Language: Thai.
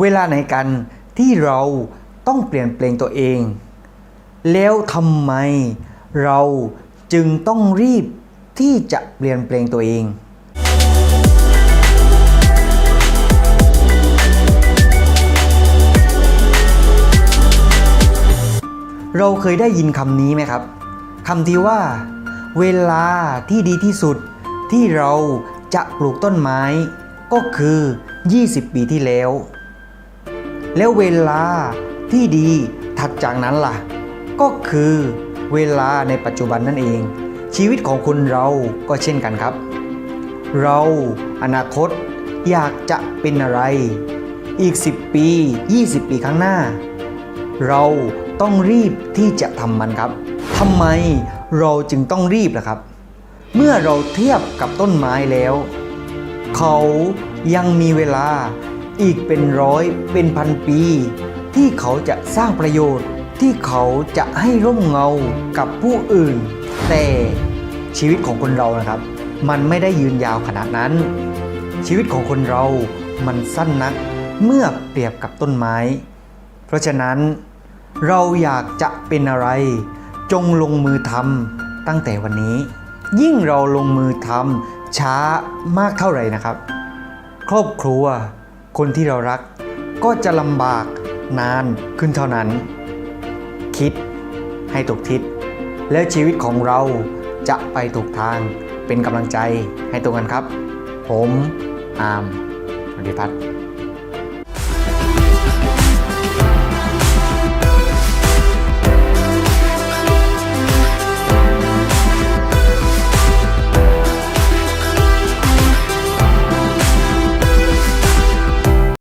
เวลาไหนกันที่เราต้องเปลี่ยนแปลงตัวเอง แล้วทำไมเราจึงต้องรีบที่จะเปลี่ยนแปลงตัวเอง เราเคยได้ยินคำนี้ไหมครับคำที่ว่า เวลาที่ดีที่สุดที่เราจะปลูกต้นไม้ก็คือ 20 ปีที่แล้ว แล้วเวลาที่ดีถัดจากนั้นล่ะ ก็คือเวลาในปัจจุบันนั่นเอง ชีวิตของคนเราก็เช่นกันครับ เราอนาคตอยากจะเป็นอะไร อีก 10 ปี 20 ปีข้างหน้า เราต้องรีบที่จะทำมันครับทำไมเราจึงต้องรีบล่ะครับ เมื่อเราเทียบกับต้นไม้แล้ว เขายังมีเวลา อีกเป็นร้อยเป็นพันปี ที่เขาจะสร้างประโยชน์ที่เขาจะให้ร่มเงากับผู้อื่น แต่ชีวิตของคนเรานะครับ มันไม่ได้ยืนยาวขนาดนั้น ชีวิตของคนเรามันสั้นนักเมื่อเปรียบกับต้นไม้ เพราะฉะนั้น เราอยากจะเป็นอะไร จงลงมือทำตั้งแต่วันนี้ ยิ่งเราลงมือทำช้ามากเท่าไหร่นะครับ ครอบครัว คนที่เรารักก็จะลำบากนานขึ้นเท่านั้น คิดให้ถูกทิศ แล้วชีวิตของเราจะไปถูกทางเป็นกำลังใจให้ตรงกันครับ ผม อามอดิพัฒน์